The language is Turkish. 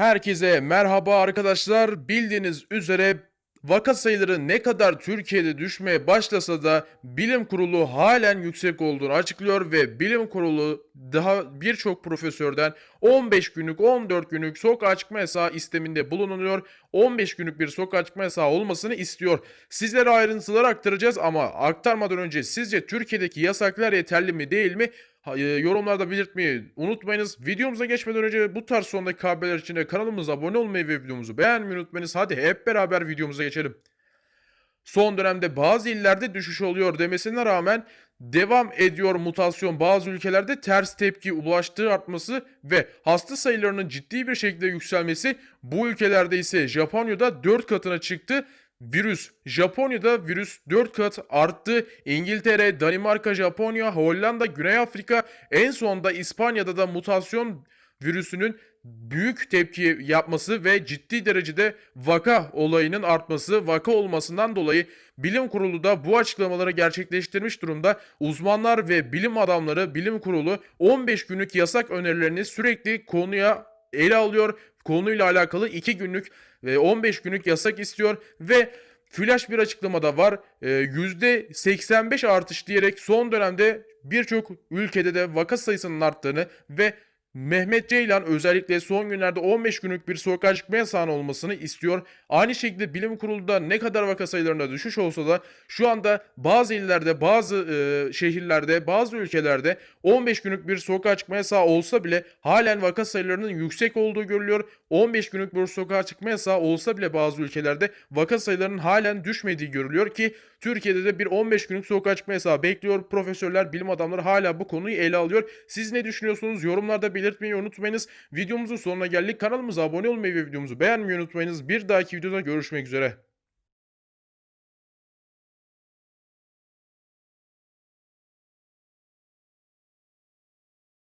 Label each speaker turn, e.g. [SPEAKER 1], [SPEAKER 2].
[SPEAKER 1] Herkese merhaba arkadaşlar. Bildiğiniz üzere vaka sayıları ne kadar Türkiye'de düşmeye başlasa da bilim kurulu halen yüksek olduğunu açıklıyor ve bilim kurulu daha birçok profesörden 15 günlük 14 günlük sokağa çıkma yasağı isteminde bulunuyor. 15 günlük bir sokağa çıkma yasağı olmasını istiyor. Sizlere ayrıntıları aktaracağız ama aktarmadan önce sizce Türkiye'deki yasaklar yeterli mi değil mi? E, Yorumlarda belirtmeyi unutmayınız. Videomuza geçmeden önce bu tarz sondaki haberler için de kanalımıza abone olmayı ve videomuzu beğenmeyi unutmayınız. Hadi hep beraber videomuza geçelim. Son dönemde bazı illerde düşüş oluyor demesine rağmen devam ediyor mutasyon bazı ülkelerde ters tepki ulaştığı artması ve hasta sayılarının ciddi bir şekilde yükselmesi bu ülkelerde ise Japonya'da 4 katına çıktı. Virüs Japonya'da virüs 4 kat arttı. İngiltere, Danimarka, Japonya, Hollanda, Güney Afrika en sonunda İspanya'da da mutasyon virüsünün büyük tepki yapması ve ciddi derecede vaka olayının artması, vaka olmasından dolayı bilim kurulu da bu açıklamaları gerçekleştirmiş durumda. Uzmanlar ve bilim adamları, bilim kurulu 15 günlük yasak önerilerini sürekli konuya ele alıyor. Konuyla alakalı 2 günlük ve 15 günlük yasak istiyor ve flash bir açıklamada var. Ee, %85 artış diyerek son dönemde birçok ülkede de vaka sayısının arttığını ve Mehmet Ceylan özellikle son günlerde 15 günlük bir sokağa çıkma yasağının olmasını istiyor. Aynı şekilde bilim kurulu da ne kadar vaka sayılarında düşüş olsa da şu anda bazı illerde, bazı e, şehirlerde, bazı ülkelerde 15 günlük bir sokağa çıkma yasağı olsa bile halen vaka sayılarının yüksek olduğu görülüyor. 15 günlük bir sokağa çıkma yasağı olsa bile bazı ülkelerde vaka sayılarının halen düşmediği görülüyor ki Türkiye'de de bir 15 günlük sokağa çıkma yasağı bekliyor. Profesörler, bilim adamları hala bu konuyu ele alıyor. Siz ne düşünüyorsunuz? Yorumlarda belirtmeyi unutmayınız. Videomuzun sonuna geldik. Kanalımıza abone olmayı ve videomuzu beğenmeyi unutmayınız. Bir dahaki videoda görüşmek üzere.